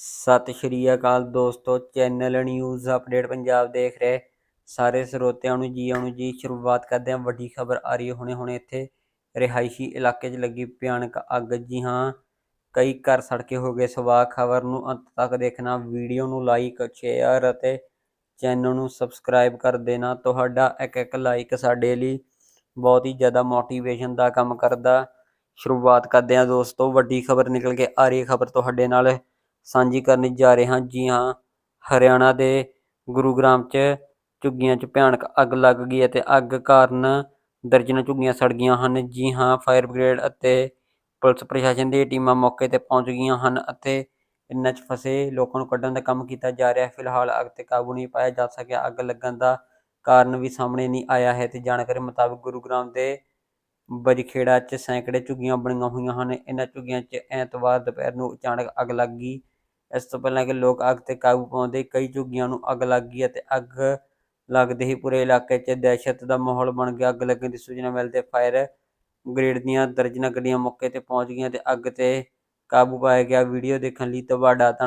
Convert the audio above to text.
ਸਤਿ ਸ਼੍ਰੀ ਅਕਾਲ ਦੋਸਤੋ, channel news update Punjab ਦੇਖ ਰਹੇ ਸਾਰੇ ਸਰੋਤਿਆਂ ਨੂੰ ਜੀ, ਆਉਣ ਜੀ, ਸ਼ੁਰੂਆਤ ਕਰਦੇ ਹਾਂ। ਵੱਡੀ ਖਬਰ ਆ ਰਹੀ ਹੈ ਹੁਣੇ ਹੁਣੇ ਇੱਥੇ। ਰਿਹਾਇਸ਼ੀ ਇਲਾਕੇ 'ਚ ਲੱਗੀ ਭਿਆਨਕ ਅੱਗ। ਜੀ ਹਾਂ, ਕਈ ਘਰ ਸੜ ਕੇ ਹੋ ਗਏ। ਸਵਾਹ ਖਬਰ ਨੂੰ ਅੰਤ ਤੱਕ ਦੇਖਣਾ, ਵੀਡੀਓ ਨੂੰ ਲਾਈਕ, ਸ਼ੇਅਰ ਅਤੇ ਚੈਨਲ ਨੂੰ ਸਬਸਕ੍ਰਾਈਬ ਕਰ ਦੇਣਾ। ਤੁਹਾਡਾ ਇੱਕ ਇੱਕ ਲਾਈਕ ਸਾਡੇ ਲਈ ਬਹੁਤ ਹੀ ਜ਼ਿਆਦਾ ਮੋਟੀਵੇਸ਼ਨ ਦਾ ਕੰਮ ਕਰਦਾ। ਸ਼ੁਰੂਆਤ ਕਰਦੇ ਹਾਂ ਦੋਸਤੋ, ਵੱਡੀ ਖਬਰ ਨਿਕਲ ਕੇ ਆ ਰਹੀ ਖਬਰ ਤੁਹਾਡੇ ਨਾਲ ਸਾਂਝੀ ਕਰਨ ਜਾ ਰਹੇ ਹਾਂ। ਜੀ ਹਾਂ ਹਰਿਆਣਾ ਦੇ ਗੁਰੂਗ੍ਰਾਮ 'ਚ ਝੁੱਗੀਆਂ 'ਚ ਭਿਆਨਕ ਅੱਗ ਲੱਗ ਗਈ ਅਤੇ ਅੱਗ ਕਾਰਨ ਦਰਜਨਾਂ ਝੁੱਗੀਆਂ ਸੜ ਗਈਆਂ ਹਨ। ਜੀ ਹਾਂ ਫਾਇਰ ਬ੍ਰਿਗੇਡ ਅਤੇ ਪੁਲਿਸ ਪ੍ਰਸ਼ਾਸਨ ਦੀ ਟੀਮਾਂ ਮੌਕੇ ਤੇ ਪਹੁੰਚ ਗਈਆਂ ਹਨ ਅਤੇ ਇਨ੍ਹਾਂ 'ਚ ਫਸੇ ਲੋਕਾਂ ਨੂੰ ਕੱਢਣ ਦਾ ਕੰਮ ਕੀਤਾ ਜਾ ਰਿਹਾ ਹੈ। ਫਿਲਹਾਲ ਅੱਗ ਤੇ ਕਾਬੂ ਨਹੀਂ ਪਾਇਆ ਜਾ ਸਕਿਆ। ਅੱਗ ਲੱਗਣ ਦਾ ਕਾਰਨ ਵੀ ਸਾਹਮਣੇ ਨਹੀਂ ਆਇਆ ਹੈ ਤੇ ਜਾਣਕਾਰੀ ਮੁਤਾਬਕ ਗੁਰੂਗ੍ਰਾਮ ਦੇ ਬਜਖੇੜਾ 'ਚ ਸੈਂਕੜੇ ਝੁੱਗੀਆਂ ਬਣੀਆਂ ਹੋਈਆਂ ਹਨ। ਇਹਨਾਂ ਝੁੱਗੀਆਂ 'ਚ ਐਤਵਾਰ ਦੁਪਹਿਰ ਨੂੰ ਅਚਾਨਕ ਅੱਗ ਲੱਗ ਗਈ ਇਸ ਤੋਂ ਪਹਿਲਾਂ ਕਿ ਲੋਕ ਅੱਗ ਤੇ ਕਾਬੂ ਪਾਉਂਦੇ ਕਈ ਝੁੱਗੀਆਂ ਨੂੰ ਅੱਗ ਲੱਗ ਗਈ ਅਤੇ ਅੱਗ ਲੱਗਦੇ ਹੀ ਪੂਰੇ ਇਲਾਕੇ 'ਚ ਦਹਿਸ਼ਤ ਦਾ ਮਾਹੌਲ ਬਣ ਗਿਆ। ਅੱਗ ਲੱਗਣ ਦੀ ਸੂਚਨਾ ਮਿਲਦੇ ਫਾਇਰ ਬ੍ਰਿਗੇਡ ਦੀਆਂ ਦਰਜਨਾਂ ਗੱਡੀਆਂ ਮੌਕੇ ਤੇ ਪਹੁੰਚ ਗਈਆਂ ਤੇ ਅੱਗ ਤੇ ਕਾਬੂ ਪਾਇਆ ਗਿਆ। ਵੀਡੀਓ ਦੇਖਣ ਲਈ ਤੁਹਾਡਾ ਧੰਨ